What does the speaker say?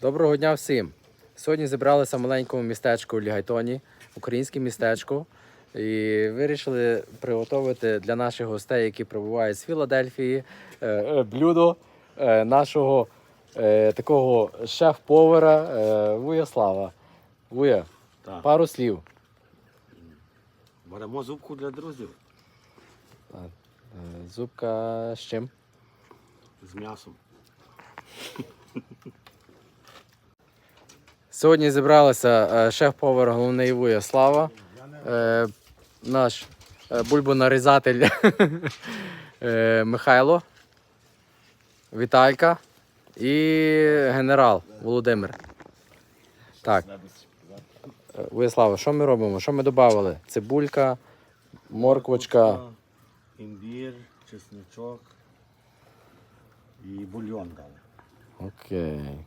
Доброго дня всім! Сьогодні зібралися в маленькому містечку у Лігайтоні, українське містечко, і вирішили приготувати для наших гостей, які прибувають з Філадельфії, е, е, блюдо е, нашого такого шеф-повара Вуяслава. Вуя, Так. пару слів. Беремо зубку для друзів Зубка з чим? з м'ясом. Сьогодні зібралися е, шеф-повар головний Вуя Слава, е, наш е, бульбонарізатель Михайло, Віталька і генерал Володимир. Так. Е, Вуя Слава, що ми робимо? Що ми додали? Цибулька, морквочка. Імбір, чесничок і бульйон дали. Окей.